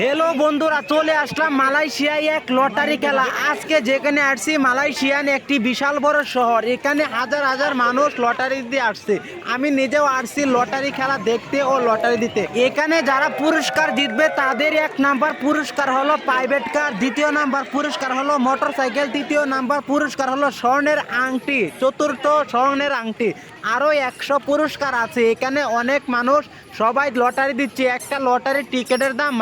Hello বন্ধুরা, চলে আসলাম মালয়েশিয়ায় এক লটারি খেলা। আজকে যেখানে আসছি, মালয়েশিয়ান একটি বিশাল বড় শহর। এখানে হাজার হাজার মানুষ লটারি দিয়ে আসছে। আমি নিজেও আসছি লটারি খেলা দেখতে ও লটারি দিতে। এখানে যারা পুরস্কার জিতবে, তাদের এক নাম্বার পুরস্কার হলো প্রাইভেট কার দ্বিতীয় নাম্বার পুরস্কার হলো মোটর সাইকেল তৃতীয় নাম্বার পুরস্কার হলো স্বর্ণের আংটি, চতুর্থ স্বর্ণের আংটি। আরও একশো পুরস্কার আছে। এখানে অনেক মানুষ সবাই লটারি দিচ্ছে। একটা লটারির টিকিটের দাম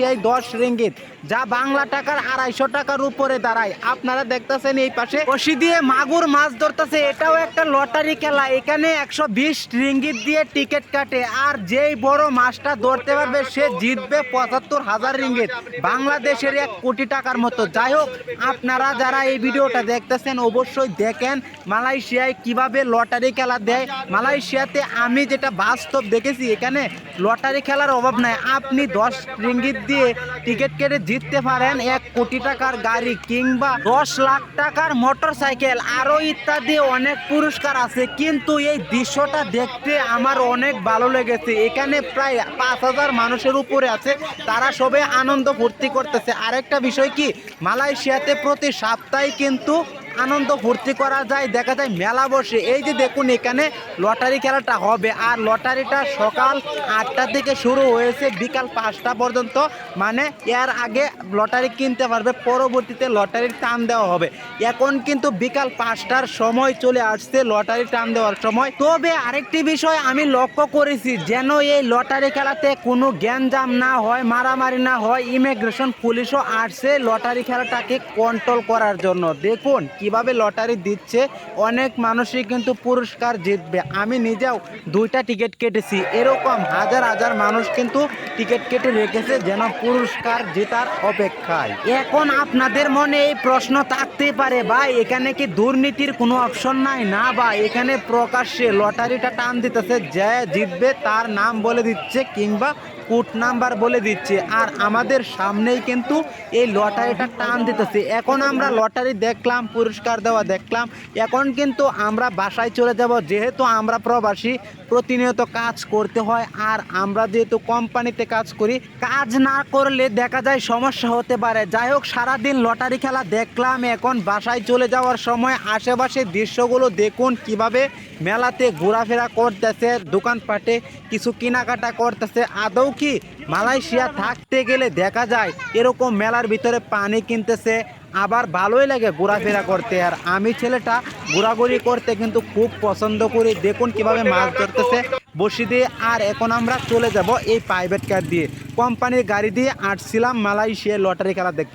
মালয়েশিয়ায় দশ রিঙ্গিত, যা বাংলা টাকার আড়াইশো টাকার উপরে দাঁড়ায়। আপনারা দেখতেছেন এই পাশে বসি দিয়ে মাগুর মাছ ধরতেছে। এটাও একটা লটারি খেলা। এখানে একশো বিশ রিঙ্গিত দিয়ে টিকিট কাটে। আর যেই বড় মাছটা ধরতে পারবে, সে জিতবে পঁচাত্তর হাজার রিঙ্গিত। বাংলাদেশের এক কোটি টাকার মতো। যাই হোক, আপনারা যারা এই ভিডিওটা দেখতেছেন, অবশ্যই দেখেন মালয়েশিয়ায় কীভাবে লটারি খেলা দেয়। মালয়েশিয়াতে আমি যেটা বাস্তব দেখেছি, এখানে লটারি খেলার অভাব নাই। আপনি দশ রিঙ্গিত দিয়ে টিকিট কেটে জিততে পারেন এক কোটি টাকার গাড়ি কিংবা দশ লাখ টাকার মোটর সাইকেল আরও ইত্যাদি অনেক পুরস্কার আছে, কিন্তু এই দৃশ্যটা দেখতে আমার অনেক ভালো লেগেছে। এখানে প্রায় পাঁচ হাজার মানুষের উপরে আছে, তারা সবে আনন্দ ফুর্তি করতেছে। আরেকটা বিষয় কি, মালয়েশিয়াতে প্রতি সপ্তাহে কিন্তু আনন্দ ফুর্তি করা যায়, দেখা যায় মেলা বসে। এই যে দেখুন এখানে লটারি খেলাটা হবে, আর লটারিটা সকাল আটটা থেকে শুরু হয়েছে, বিকাল পাঁচটা পর্যন্ত। মানে এর আগে লটারি কিনতে পারবে, পরবর্তীতে লটারির টান দেওয়া হবে। এখন কিন্তু বিকাল পাঁচটার সময় চলে আসছে লটারি টান দেওয়ার সময়। তবে আরেকটি বিষয় আমি লক্ষ্য করেছি, যেন এই লটারি খেলাতে কোনো গ্যাঞ্জাম না হয়, মারামারি না হয়, ইমিগ্রেশন পুলিশও আসছে লটারি খেলাটাকে কন্ট্রোল করার জন্য। দেখুন কীভাবে লটারি দিচ্ছে, অনেক মানুষই কিন্তু পুরস্কার জিতবে। আমি নিজেও দুইটা টিকিট কেটেছি। এরকম হাজার হাজার মানুষ কিন্তু টিকিট কেটে রেখেছে যেন পুরস্কার জেতার অপেক্ষায়। এখন আপনাদের মনে এই প্রশ্ন থাকতেই পারে, ভাই, এখানে কি দুর্নীতির কোনো অপশন নাই? না বা এখানে প্রকাশ্যে লটারিটা টান দিতেছে, যে জিতবে তার নাম বলে দিচ্ছে কিংবা কোড নাম্বার বলে দিচ্ছে। আর আমাদের সামনেই কিন্তু এই লটারিটা টান দিতেছে। এখন আমরা লটারি দেখলাম, পুরস্কার দেওয়া দেখলাম। এখন কিন্তু আমরা বাসায় চলে যাব। যেহেতু আমরা প্রবাসী, প্রতিনিয়ত কাজ করতে হয়। আর আমরা যেহেতু কোম্পানিতে কাজ করি, কাজ না করলে দেখা যায় সমস্যা হতে পারে। যাই হোক, সারাদিন লটারি খেলা দেখলাম। এখন বাসায় চলে যাওয়ার সময় আশেপাশের দৃশ্যগুলো দেখুন কীভাবে মেলাতে ঘোরাফেরা করতেছে, দোকানপাটে কিছু কেনাকাটা করতেছে। আদৌ কি? মালয়েশিয়া থাকতে গেলে দেখা যায় এরকম মেলার ভিতরে পানি কিনতেছে, আবার ভালোই লাগে ঘোরাফেরা করতে। আর আমি ছেলেটা ঘোরাঘুরি করতে কিন্তু খুব পছন্দ করি। দেখুন কীভাবে মাছ ধরতেছে। বসি দিয়ে আর এখন আমরা চলে যাব এই প্রাইভেট কার দিয়ে। কোম্পানির গাড়ি দিয়ে আসছিলাম মালয়েশিয়া লটারি খেলা দেখতে।